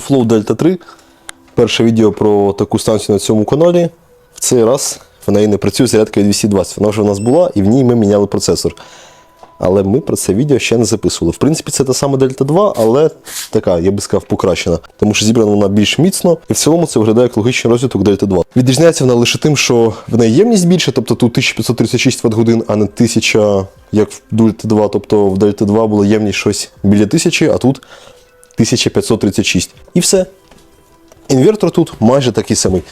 EcoFlow Delta 3. Перше відео про таку станцію на цьому каналі. В цей раз в неї не працює зарядка від 220. Вона вже в нас була, і в ній ми міняли процесор. Але ми про це відео ще не записували. В принципі, це та сама Delta 2, але така, я би сказав, покращена. Тому що зібрана вона більш міцно, і в цілому це виглядає як логічний розвиток Delta 2. Відрізняється вона лише тим, що в неї ємність більша, тобто тут 1536 Вт годин, а не 1000, як в Delta 2. Тобто в Delta 2 була ємність щось біля 1000, а тут 1536. І все. Інвертор тут майже такий самий.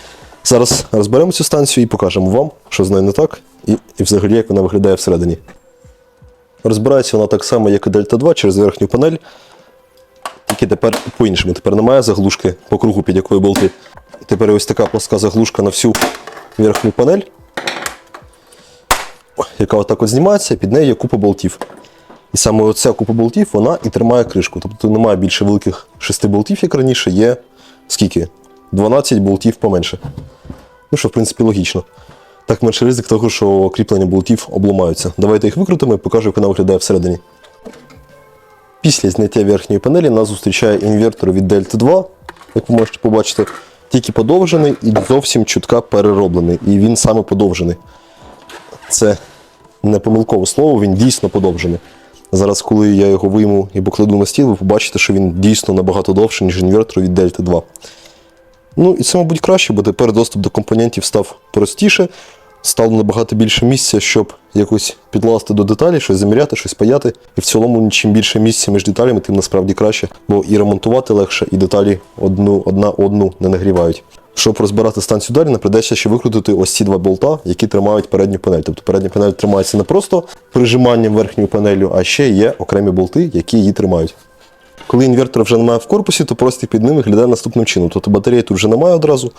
Зараз розберемо цю станцію і покажемо вам, що з нею не так, і, і взагалі як вона виглядає всередині. Розбирається вона так само, як і Delta 2 через верхню панель. Тільки тепер по-іншому. Тепер немає заглушки по кругу, під якою болти. Тепер ось така плоска заглушка на всю верхню панель, яка отак от знімається, під нею є купа болтів. І саме оця купа болтів вона і тримає кришку. Тобто немає більше великих 6 болтів, як раніше, є скільки? 12 болтів поменше. Ну що, в принципі, логічно. Так менше ризик того, що кріплення болтів обламаються. Давайте їх викрутимо і покажу, як вона виглядає всередині. Після зняття верхньої панелі нас зустрічає інвертор від Delta 2, як ви можете побачити, тільки подовжений і зовсім чутка перероблений. І він саме подовжений. Це не помилкове слово, він дійсно подовжений. Зараз, коли я його вийму і покладу на стіл, ви побачите, що він дійсно набагато довший, ніж інвертор від Delta 2. Ну і це, мабуть, краще, бо тепер доступ до компонентів став простіше, стало набагато більше місця, щоб якось підласти до деталі, щось заміряти, щось паяти. І в цілому, чим більше місця між деталями, тим насправді краще, бо і ремонтувати легше, і деталі одну, одна одну не нагрівають. Щоб розбирати станцію далі, нам придеться ще викрутити ось ці два болта, які тримають передню панель. Тобто передня панель тримається не просто прижиманням верхньою панелью, а ще є окремі болти, які її тримають. Коли інвертора вже немає в корпусі, то просто під ним виглядає наступним чином. Тобто батареї тут вже немає одразу,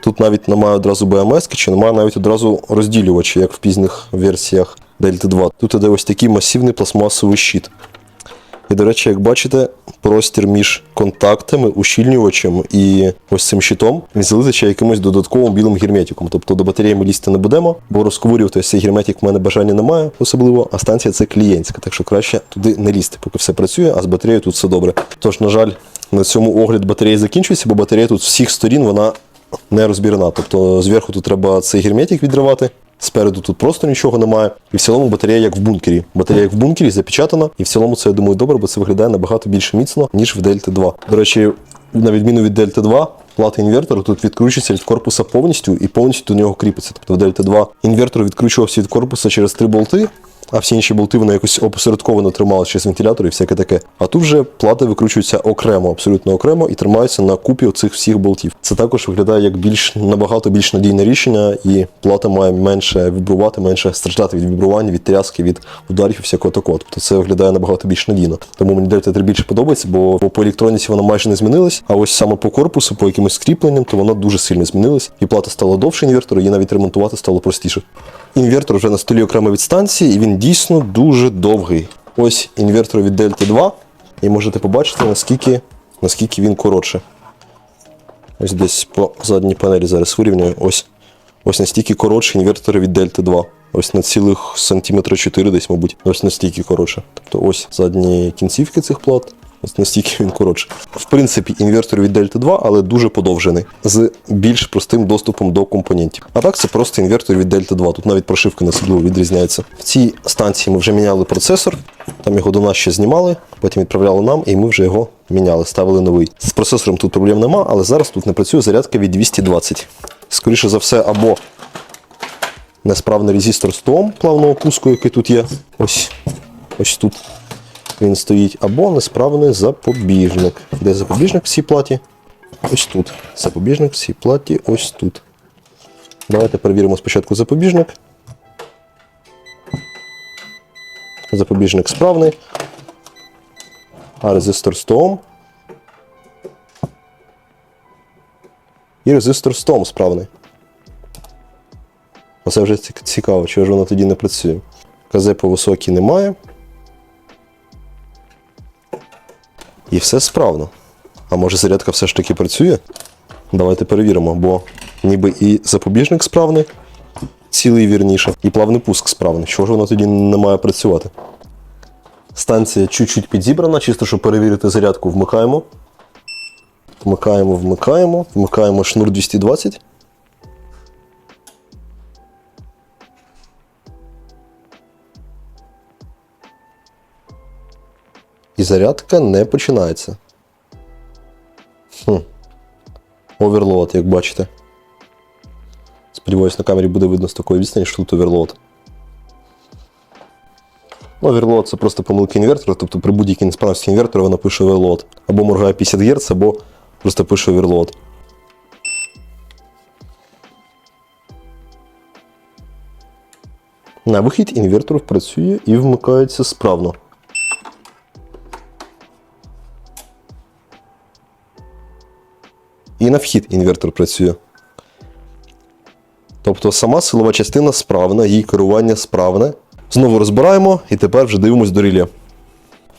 тут навіть немає одразу БМС, чи немає навіть одразу розділювача, як в пізніх версіях Delta 2. Тут іде ось такий масивний пластмасовий щит. І, до речі, як бачите, простір між контактами, ущільнювачем і ось цим щитом залитий ще якимось додатковим білим герметиком. Тобто до батареї ми лізти не будемо, бо розковирювати цей герметик в мене бажання немає особливо, а станція це клієнтська, так що краще туди не лізти, поки все працює, а з батареєю тут все добре. Тож, на жаль, на цьому огляд батареї закінчується, бо батарея тут з всіх сторін вона не розбірена. Тобто зверху тут треба цей герметик відривати. Спереду тут просто нічого немає. І в цілому батарея як в бункері. Батарея як в бункері запечатана. І в цілому це я думаю добре, бо це виглядає набагато більше міцно, ніж в Delta 2. До речі, на відміну від Delta 2, плата інвертору тут відкручується від корпуса повністю і повністю до нього кріпиться. Тобто в Delta 2 інвертор відкручувався від корпуса через три болти. А всі інші болти вони якось опосередковано тримали через вентилятор і всяке таке. А тут вже плати викручуються окремо, абсолютно окремо, і тримаються на купі оцих всіх болтів. Це також виглядає як більш набагато більш надійне рішення, і плата має менше вібрувати, менше страждати від вібрувань, від тряски, від ударів і всякого такого. Тобто це виглядає набагато більш надійно. Тому мені Delta 3 більше подобається, бо по електроніці вона майже не змінилась. А ось саме по корпусу, по якимось скріпленням, то вона дуже сильно змінилась. І плата стала довше інвертору, її навіть ремонтувати стало простіше. Інвертор вже на столі окремо від станції, і він дійсно дуже довгий. Ось інвертор від Delta 2, і можете побачити, наскільки, наскільки він коротше. Ось десь по задній панелі зараз вирівнюю. Ось, ось настільки коротше інвертори від Delta 2. Ось на цілих сантиметра 4 десь, мабуть. Ось настільки коротше. Тобто ось задні кінцівки цих плат. Ось настільки він коротше. В принципі, інвертор від Delta 2, але дуже подовжений, з більш простим доступом до компонентів. А так це просто інвертор від Delta 2. Тут навіть прошивка не особливо відрізняється. В цій станції ми вже міняли процесор, там його до нас ще знімали, потім відправляли нам, і ми вже його міняли, ставили новий. З процесором тут проблем нема, але зараз тут не працює зарядка від 220. Скоріше за все, або несправний резистор з том плавного пуску, який тут є. Ось, ось тут він стоїть, або несправний запобіжник. Де запобіжник в цій платі? Ось тут. Запобіжник в цій платі ось тут. Давайте перевіримо спочатку запобіжник. Запобіжник справний. А резистор 100 Ом. І резистор 100 Ом справний. Оце вже цікаво, чого ж воно тоді не працює. КЗ по високій немає. І все справно. А може зарядка все ж таки працює? Давайте перевіримо, бо ніби і запобіжник справний, цілий вірніше, і плавний пуск справний. Чого ж воно тоді не має працювати? Станція чуть-чуть підзібрана, чисто щоб перевірити зарядку, вмикаємо. Вмикаємо, вмикаємо, вмикаємо шнур 220. І зарядка не починається. Хм. Оверлоад, як бачите. Сподіваюсь, на камері буде видно з такої відстані, що тут оверлоад. Ну, Оверлоад це просто помилки інвертора, тобто при будь-якій несправності інвертора вона пише оверлоад. Або моргає 50 Гц, або просто пише оверлоад. На вихід інвертор працює і вмикається справно. І на вхід інвертор працює. Тобто сама силова частина справна, її керування справне. Знову розбираємо і тепер вже дивимось до реле.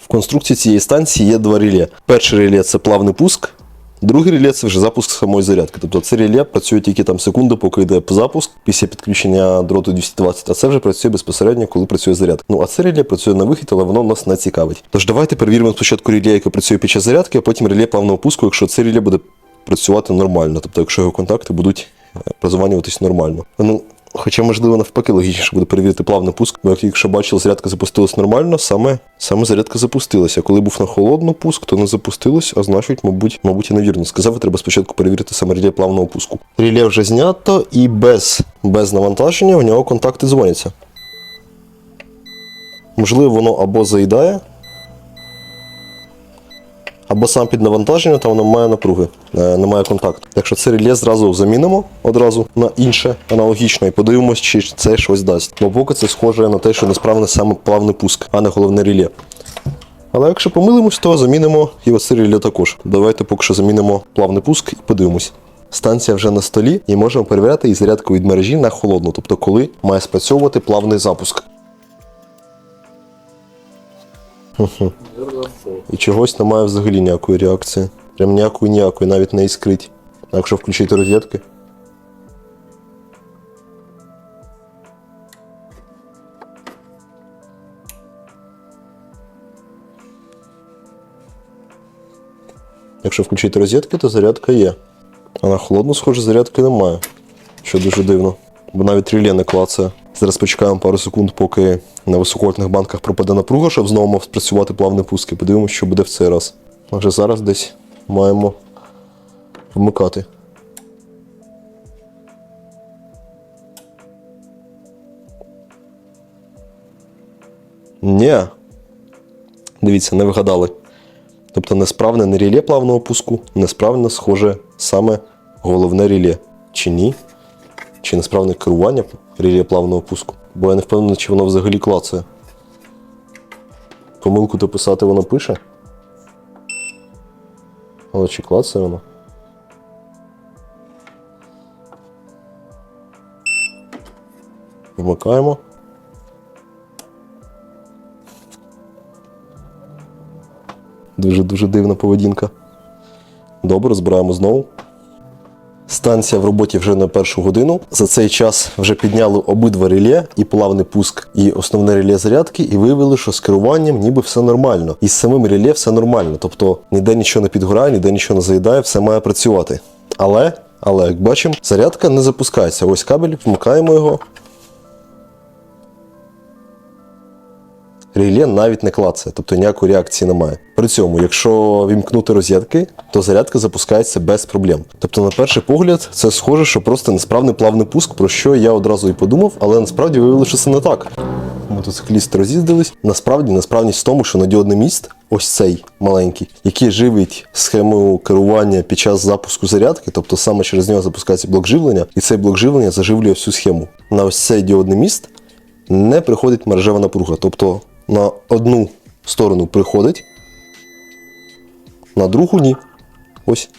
В конструкції цієї станції є два реле. Перше реле це плавний пуск, друге реле це вже запуск самої зарядки. Тобто це реле працює тільки там секунду, поки йде запуск після підключення дроту 220, а це вже працює безпосередньо, коли працює зарядка. Ну а це реле працює на вихід, але воно нас не цікавить. Тож давайте перевіримо спочатку реле, яке працює під час зарядки, а потім реле плавного пуску, якщо це реле буде працювати нормально, тобто якщо його контакти будуть е, прозванюватись нормально. Ну, Хоча, можливо, навпаки, логічніше буде перевірити плавний пуск, бо як якщо бачили, зарядка запустилась нормально, саме, саме зарядка запустилася. Коли був на холодну пуск, то не запустилась, а значить, мабуть, мабуть, і невірно. Сказав, треба спочатку перевірити саме реле плавного пуску. Реле вже знято і без, без навантаження в нього контакти дзвоняться. Можливо, воно або заїдає, або сам під навантаження, там немає напруги, е, немає контакту. Якщо це реле зразу замінимо одразу на інше аналогічно і подивимось, чи це щось дасть. Бо поки це схоже на те, що несправний саме плавний пуск, а не головне реле. Але якщо помилимось, то замінимо і оце реле також. Давайте поки що замінимо плавний пуск і подивимось. Станція вже на столі і можемо перевіряти і зарядку від мережі на холодну, тобто коли має спрацьовувати плавний запуск. І чогось немає взагалі ніякої реакції. Прям ніякої ніякої, навіть не іскрить. А якщо включити розетки. Якщо включити розетки, то зарядка є. А на холодну, схоже, зарядки немає. Що дуже дивно. Бо навіть реле не клацає. Зараз почекаємо пару секунд, поки на високовольтних банках пропаде напруга, щоб знову мав спрацювати плавний пуск. І подивимося, що буде в цей раз. А вже зараз десь маємо вмикати. Ні. Дивіться, не вигадали. Тобто несправне не реле плавного пуску, несправне схоже саме головне реле. Чи ні? Чи несправне керування реле плавного пуску? Бо я не впевнений, чи воно взагалі клацає. Помилку то писати воно пише. Але чи клацає воно? Вмикаємо. Дуже-дуже дивна поведінка. Добре, збираємо знову. Станція в роботі вже на першу годину. За цей час вже підняли обидва реле, і плавний пуск, і основне реле зарядки, і виявили, що з керуванням ніби все нормально. І з самим реле все нормально. Тобто ніде нічого не підгорає, ніде нічого не заїдає, все має працювати. Але, але як бачимо, зарядка не запускається. Ось кабель, вмикаємо його. Реле навіть не клацає, тобто ніякої реакції немає. При цьому, якщо вімкнути розетки, то зарядка запускається без проблем. Тобто, на перший погляд, це схоже, що просто несправний плавний пуск, про що я одразу і подумав, але насправді виявилося, що це не так. Мотоциклісти роз'їздились. Насправді, несправність в тому, що надіодний міст, ось цей маленький, який живить схему керування під час запуску зарядки, тобто саме через нього запускається блок живлення, і цей блок живлення заживлює всю схему. На ось цей діодний міст не приходить мережева напруга. Тобто на одну сторону приходить, на другу ні. Ось.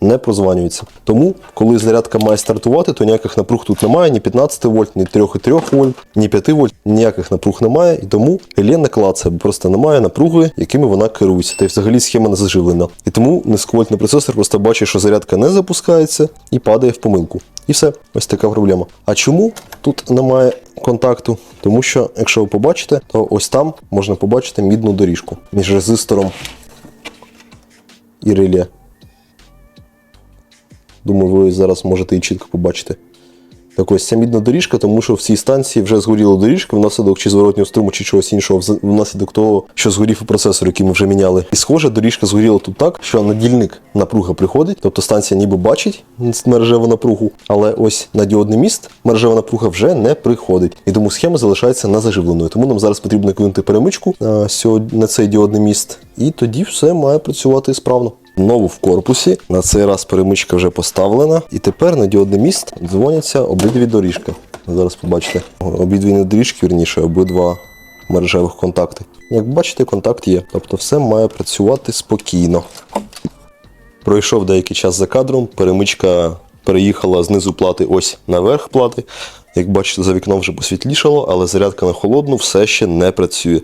Не прозванюється. Тому, коли зарядка має стартувати, то ніяких напруг тут немає, ні 15 вольт, ні 3,3 вольт, ні 5 вольт, ніяких напруг немає, і тому реле не клацає, бо просто немає напруги, якими вона керується. Та й взагалі схема не заживлена. І тому низьковольтний процесор просто бачить, що зарядка не запускається і падає в помилку. І все, ось така проблема. А чому тут немає контакту? Тому що, якщо ви побачите, то ось там можна побачити мідну доріжку між резистором і реле. Думаю, ви зараз можете її чітко побачити. Так ось ця мідна доріжка, тому що в цій станції вже згоріла доріжка внаслідок чи зворотнього струму, чи чогось іншого, внаслідок того, що згорів і процесор, який ми вже міняли. І схоже, доріжка згоріла тут так, що на дільник напруга приходить, тобто станція ніби бачить мережеву напругу, але ось на діодний міст мережева напруга вже не приходить. І тому схема залишається незаживленою. Тому нам зараз потрібно кинути перемичку на, на цей діодний міст, і тоді все має працювати справно. Знову в корпусі. На цей раз перемичка вже поставлена. І тепер на діодний міст дзвоняться обидві доріжки. Зараз побачите. Обидві не доріжки, вірніше, обидва мережевих контакти. Як бачите, контакт є. Тобто все має працювати спокійно. Пройшов деякий час за кадром, перемичка переїхала знизу плати ось наверх плати. Як бачите, за вікном вже посвітлішало, але зарядка на холодну все ще не працює.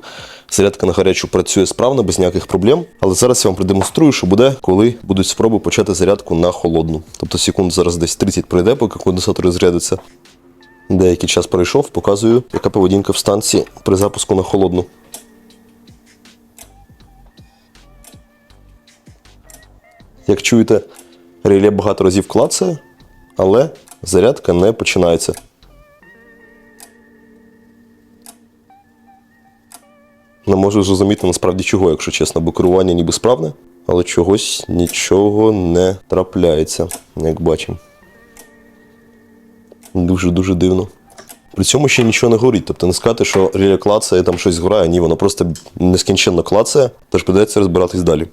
Зарядка на гарячу працює справно, без ніяких проблем. Але зараз я вам продемонструю, що буде, коли будуть спроби почати зарядку на холодну. Тобто секунд зараз десь 30 пройде, поки конденсатор розрядиться. Деякий час пройшов, показую, яка поведінка в станції при запуску на холодну. Як чуєте, реле багато разів клацає, але зарядка не починається. Не можу зрозуміти насправді чого, якщо чесно, бо керування ніби справне, але чогось нічого не трапляється, як бачимо. Дуже-дуже дивно. При цьому ще нічого не горить. Тобто не сказати, що ріля клацає, там щось згорає, ні, воно просто нескінченно клацає, тож придеться розбиратись далі.